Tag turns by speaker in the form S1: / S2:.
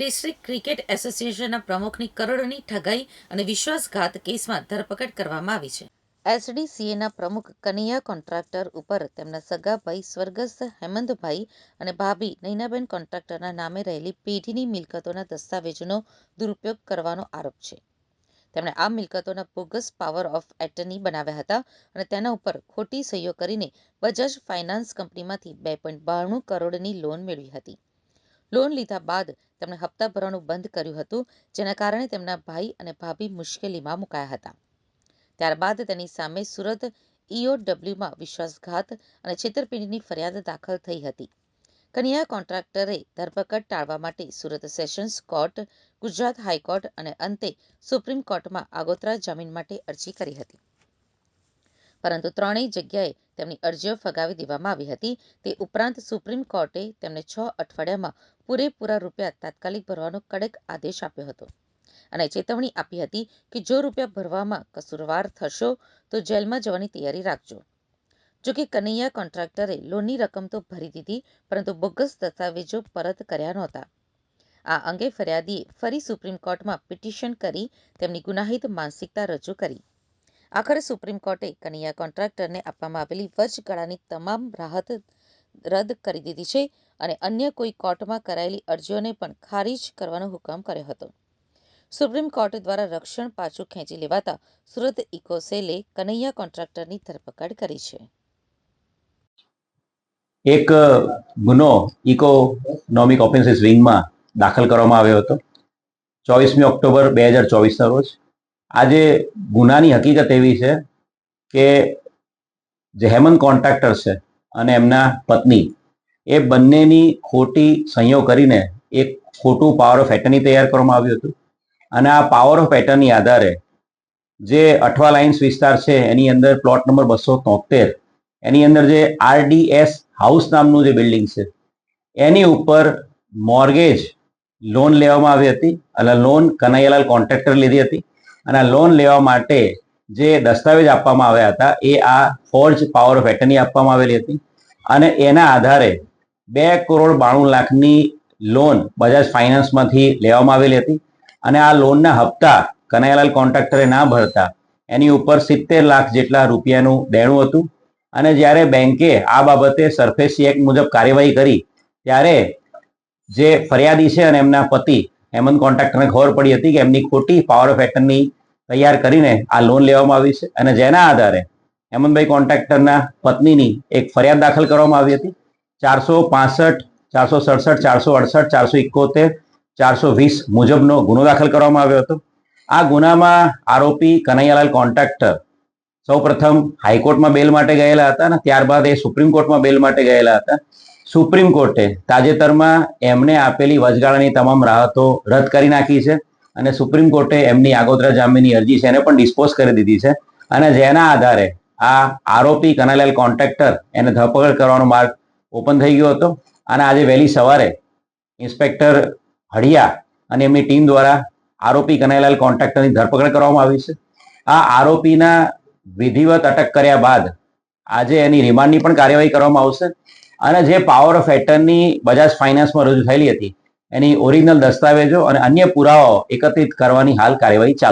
S1: District cricket એસોસિએશનના પ્રમુખની કરોડોની ઠગાઈ અને વિશ્વાસઘાત કેસમાં ધરપકડ કરવામાં આવી છે. એસડીસીએના પ્રમુખ કનૈયા કોન્ટ્રાક્ટર ઉપર તેમના સગા ભાઈ સ્વર્ગસ્થ હેમંતભાઈ અને ભાભી નૈનાબેન કોન્ટ્રાક્ટરના નામે રહેલી પેઢીની મિલકતોના દસ્તાવેજોનો દુરુપયોગ કરવાનો આરોપ છે. તેમણે આ મિલકતોના બોગસ પાવર ઓફ એટર્ની બનાવ્યા હતા અને તેના ઉપર ખોટી સહીઓ કરીને બજાજ ફાઇનાન્સ કંપનીમાંથી બે પોઈન્ટ બાણું કરોડની લોન મેળવી હતી. લોન લીધા બાદ તેમણે હપ્તા ભરવાનું બંધ કર્યું હતું, જેના કારણે તેમના ભાઈ અને ભાભી મુશ્કેલીમાં મુકાયા હતા. ત્યારબાદ તેની સામે સુરત ઈઓડબ્લ્યુમાં વિશ્વાસઘાત અને છેતરપિંડીની ફરિયાદ દાખલ થઈ હતી. કન્યા કોન્ટ્રાક્ટરે ધરપકડ ટાળવા માટે Surat sessions court, Gujarat high court અને અંતે સુપ્રીમ કોર્ટમાં આગોતરા જામીન માટે અરજી કરી હતી. પરંતુ ત્રણેય જગ્યાએ તેમની અરજીઓ ફગાવી દેવામાં આવી હતી. તે ઉપરાંત સુપ્રીમ કોર્ટે તેમને છ અઠવાડિયામાં પૂરેપૂરા રૂપિયા તાત્કાલિક ભરવાનો કડક આદેશ આપ્યો હતો અને ચેતવણી આપી હતી કે જો રૂપિયા ભરવામાં કસૂરવાર થશો, તો જેલમાં જવાની તૈયારી રાખજો. જોકે કનૈયા કોન્ટ્રાક્ટરે લોનની રકમ તો ભરી દીધી, પરંતુ બોગસ દસ્તાવેજો પરત કર્યા નહોતા. આ અંગે ફરિયાદીએ ફરી સુપ્રીમ કોર્ટમાં પિટિશન કરી તેમની ગુનાહિત માનસિકતા રજૂ કરી. આખરે સુપ્રીમ કોર્ટે કનૈયા કોન્ટ્રાક્ટરને આપવામાં આવેલી વચગાળાની તમામ રાહત રદ કરી દીધી છે અને અન્ય કોઈ કોર્ટમાં કરાયેલી અરજીઓને પણ ખારીજ કરવાનો હુકમ કર્યો હતો. સુપ્રીમ કોર્ટ દ્વારા રક્ષણ પાછું ખેંચી લેવાતા સુરત ઇકોસેલે કનૈયા કોન્ટ્રાક્ટરની ધરપકડ કરી છે.
S2: એક ગુનો ઇકોનોમિક ઓફેન્સીસ વિંગમાં દાખલ કરવામાં આવ્યો હતો. ચોવીસમી ઓક્ટોબર બે હજાર ચોવીસના રોજ આજે ગુનાની હકીકત એવી છે કે જે હેમંત કોન્ટ્રાક્ટર છે અને એમના પત્ની, એ બંનેની ખોટી સંયોગ કરીને એક ખોટું પાવર ઓફ એટર્ની તૈયાર કરવામાં આવ્યું હતું. અને આ પાવર ઓફ એટર્ની આધારે જે અઠવા લાઇન્સ વિસ્તાર છે, એની અંદર પ્લોટ નંબર બસો તોતેર, એની અંદર જે આરડીએસ હાઉસ નામનું જે બિલ્ડિંગ છે, એની ઉપર મોર્ગેજ લોન લેવામાં આવી હતી. અને લોન કનૈયાલાલ કોન્ટ્રાક્ટર લીધી હતી. અને લોન લેવા માટે જે દસ્તાવેજ આપવામાં આવ્યા હતા, એ આ ફોર્જ પાવર ઓફ એટર્ની આપવામાં આવેલી હતી. અને એના આધારે બે કરોડ બાણું લાખની લોન બજાજ ફાઇનાન્સમાંથી લેવામાં આવેલી હતી. અને આ લોનના હપ્તા કનૈયાલાલ કોન્ટ્રાક્ટરે ના ભરતા, એની ઉપર સિત્તેર લાખ જેટલા રૂપિયાનું દેણું હતું. અને જ્યારે બેંકે આ બાબતે સરફેસી એક્ટ મુજબ કાર્યવાહી કરી, ત્યારે જે ફરિયાદી છે અને એમના પતિ હેમંત કોન્ટ્રાક્ટરને ખબર પડી હતી કે એમની ખોટી પાવર ઓફ એટર્ની તૈયાર કરીને આ લોન લેવામાં આવી છે અને જેના આધારે હેમંતભાઈ કોન્ટ્રાક્ટરના પત્નીની એક ફરિયાદ દાખલ કરવામાં આવી હતી. ચારસો પાસઠ, ચારસો સડસઠ, ચારસો અડસઠ, ચારસો ઇકોતેર, ચારસો વીસ મુજબનો ગુનો દાખલ કરવામાં આવ્યો હતો. આ ગુનામાં આરોપી કનૈયાલાલ કોન્ટ્રાક્ટર સૌપ્રથમ હાઈકોર્ટમાં બેલ માટે ગયેલા હતા અને ત્યારબાદ એ સુપ્રીમ કોર્ટમાં બેલ માટે ગયેલા હતા. સુપ્રીમ કોર્ટે તાજેતરમાં એમને આપેલી વચગાળાની તમામ રાહતો રદ કરી નાખી છે અને સુપ્રીમ કોર્ટે એમની આગોતરા જામીનની અરજી છે એને પણ ડિસ્પોઝ કરી દીધી છે. અને જેના આધારે આ આરોપી કનાલાલ કોન્ટ્રાક્ટર એને ધરપકડ કરવાનો માર્ગ ઓપન થઈ ગયો હતો. અને આજે વહેલી સવારે ઇન્સ્પેક્ટર હળિયા અને એમની ટીમ દ્વારા આરોપી કનાઈલાલ કોન્ટ્રાક્ટરની ધરપકડ કરવામાં આવી છે. આ આરોપીના વિધિવત અટક કર્યા બાદ આજે એની રિમાન્ડની પણ કાર્યવાહી કરવામાં આવશે. અને જે પાવર ઓફ એટર્ની બજાજ ફાઇનાન્સમાં રજૂ થયેલી હતી, એની ઓરિજિનલ દસ્તાવેજો અને અન્ય પુરાવાઓ એકત્રિત કરવાની હાલ કાર્યવાહી ચાલુ